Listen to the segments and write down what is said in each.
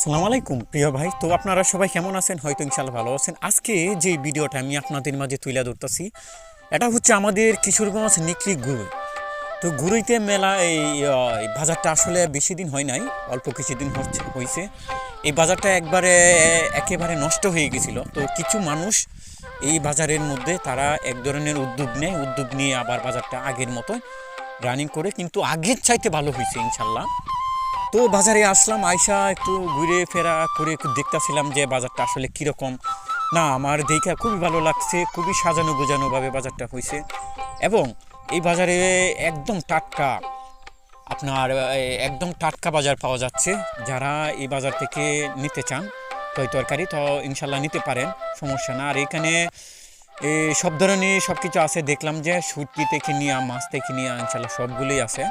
আসসালামু আলাইকুম, প্রিয় ভাই। তো আপনারা সবাই কেমন আছেন? হয়তো ইনশাল্লাহ ভালো আছেন। আজকে যে ভিডিওটা আমি আপনাদের মাঝে তুলে ধরতেছি, এটা হচ্ছে আমাদের কিশোরগঞ্জ নিকলি গুরুই তো গুরুইতে মেলা এই এই বাজারটা আসলে বেশি দিন হয় নাই, অল্প কিছুদিন হচ্ছে হয়েছে এই বাজারটা একবারে, একেবারে নষ্ট হয়ে গেছিল। তো কিছু মানুষ এই বাজারের মধ্যে তারা এক ধরনের উদ্যোগ নেয়, উদ্যোগ নিয়ে আবার বাজারটা আগের মতো রানিং করে, কিন্তু আগের চাইতে ভালো হয়েছে ইনশাল্লাহ তো বাজারে আসলাম আয়সা একটু ঘুরে ফেরা করে একটু দেখতেছিলাম যে বাজারটা আসলে কীরকম। না, আমার দেখা খুবই ভালো লাগছে, খুবই সাজানো গোজানোভাবে বাজারটা হয়েছে এবং এই বাজারে একদম টাটকা, আপনার একদম টাটকা বাজার পাওয়া যাচ্ছে। যারা এই বাজার থেকে নিতে চান তৈ তরকারি, তো ইনশাল্লাহ নিতে পারেন, সমস্যা না। আর এখানে সব ধরনের সব কিছু আছে। দেখলাম যে সুটকি থেকে নিয়ে, মাছ থেকে নিয়ে, ইনশাল্লাহ সবগুলোই আছে।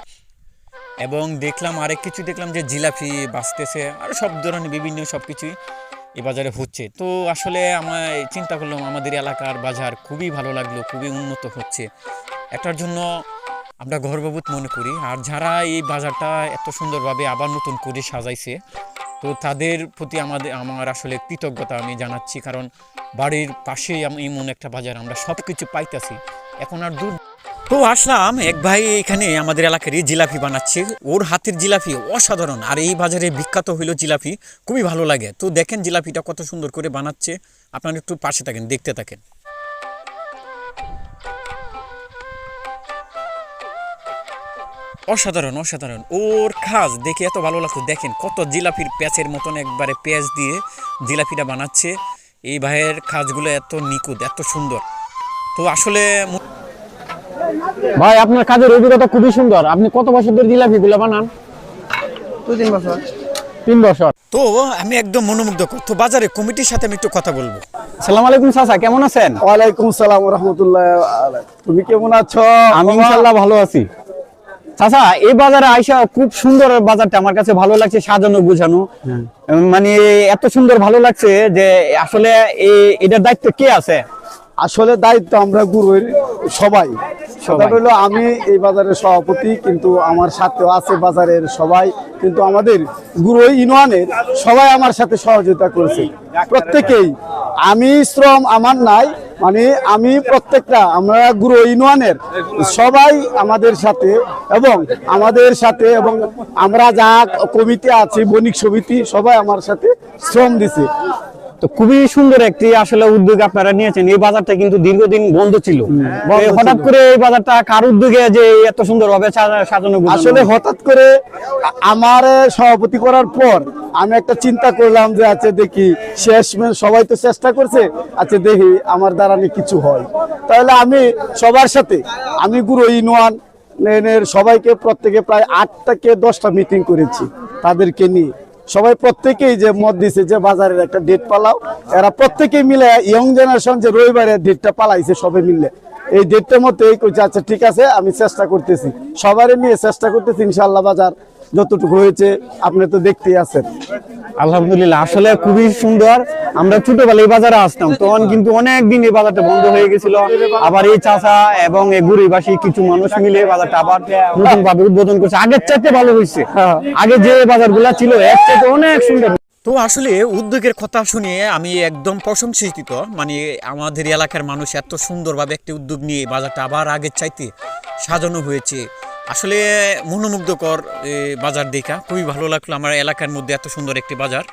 এবং দেখলাম আরেক কিছু, দেখলাম যে জিলাপি বাঁচতেছে, আর সব ধরনের বিভিন্ন সব কিছুই এই বাজারে হচ্ছে। তো আসলে আমার চিন্তা করলাম, আমাদের এলাকার বাজার খুবই ভালো লাগল, খুবই উন্নত হচ্ছে। এটার জন্য আমরা গর্ববোধ মনে করি। আর যারা এই বাজারটা এত সুন্দরভাবে আবার নতুন করে সাজাইছে, তো তাদের প্রতি আমাদের, আমার আসলে কৃতজ্ঞতা আমি জানাচ্ছি। কারণ বাড়ির পাশেই এমন একটা বাজার আমরা সব কিছু পাইতেছি। এখন আর দূর তো আসলাম, এক ভাই এখানে আমাদের এলাকারই জিলাপি বানাচ্ছে। ওর হাতের জিলাপি অসাধারণ, আর এই বাজারে বিখ্যাত হইল জিলাপি, খুবই ভালো লাগে। তো দেখেন জিলাপিটা কত সুন্দর করে বানাচ্ছে, আপনারা একটু পাশে থাকেন, দেখতে থাকেন। অসাধারণ অসাধারণ। ওর কাজ দেখে এত ভালো লাগতো, দেখেন কত জিলাপির প্যাচের মতন একবারে পেঁয়াজ দিয়ে জিলাপিটা বানাচ্ছে। এই ভাইয়ের কাজগুলো এত নিখুঁত, এত সুন্দর। তো আসলে ভাই আপনার কাজের অভিজ্ঞতা খুবই সুন্দর। আপনি কত বছর ধরে জিলাপি গুলো বানান? দু তিন বছর। তিন বছর। তো আমি একদম মনোমুগ্ধ তো বাজারে কমিটির সাথে আমি একটু কথা বলব। সালাম আলাইকুম চাচা কেমন আছেন? ওয়ালাইকুম সালাম রহমতুল্লাহ তুমি কেমন আছো? আমি ইনশাল্লাহ ভালো আছি। চাচা এই বাজারে আইসা খুব সুন্দর বাজারটা আমার কাছে ভালো লাগছে সাজানো গুছানো। মানে এত সুন্দর ভালো লাগছে যে আসলে এই- এটার দায়িত্ব কে আছে? আসলে দায়িত্ব আমরা গুরুর সবাই। সবাই। হলো আমি এই বাজারের সভাপতি কিন্তু আমার সাথেও আছে বাজারের সবাই কিন্তু আমাদের গুরু ইউনিয়নের সবাই আমার সাথে সহযোগিতা করেছে। প্রত্যেকেই। আমি শ্রম আমার নাই মানে আমি প্রত্যেকটা আমরা গুরু ইউনিয়নের সবাই আমাদের সাথে এবং আমাদের সাথে এবং আমরা যা কমিটি আছি বণিক সমিতি সবাই আমার সাথে শ্রম দিছে। তো খুবই সুন্দর একটি আসলে উদ্যোগ আপনারা নিয়েছেন। এই বাজারটা কিন্তু দীর্ঘদিন বন্ধ ছিল। হঠাৎ করে এই বাজারটা কার উদ্যোগে যে এত সুন্দর ভাবে সাজানো আসলে হঠাৎ করে আমার সভাপতি করার পর আমি একটা চিন্তা করলাম যে আচ্ছা দেখি শেষ সবাই তো চেষ্টা করছে আচ্ছা দেখি আমার দ্বারা কিছু হয়। তাহলে আমি সবার সাথে আমি গুরু এর সবাইকে প্রত্যেকে প্রায় আট থেকে দশটা মিটিং করেছি তাদেরকে নিয়ে। সবাই প্রত্যেকেই যে মত দিছে যে বাজারের একটা ডেট পালাও, এরা প্রত্যেকেই মিলে ইয়ং জেনারেশন যে রবিবারের ডেটটা পালাইছে সবাই মিলে। এই ডেটটার মধ্যে এই করছে আচ্ছা ঠিক আছে, আমি চেষ্টা করতেছি। সবারই নিয়ে চেষ্টা করতেছি ইনশাল্লাহ বাজার যতটুকু হয়েছে, আপনি তো দেখতেই আছেন। আলহামদুলিল্লাহ, আসলে খুবই সুন্দর। আমরা ছোটবেলায় এই বাজারে আসতাম তখন কিন্তু অনেক দিন এই বাজারটা বন্ধ হয়ে গেছিল। আবার এই চাচা এবং এই গরিবাসী কিছু মানুষ মিলে বাজারটা আবার নতুন ভাবে উদ্বোধন করছে। আগের চাইতে ভালো হয়েছে। আগে যে বাজারগুলা ছিল এর চাইতে অনেক সুন্দর। তো আসলে উদ্যোগের কথা শুনে আমি একদম প্রশংসিত। মানে আমাদের এলাকার মানুষ এত সুন্দরভাবে একটি উদ্যোগ নিয়ে বাজারটা আবার আগের চাইতে সাজানো হয়েছে। আসলে মনোমুগ্ধকর বাজার দেখা। খুবই ভালো লাগল আমার এলাকার মধ্যে এত সুন্দর একটি বাজার।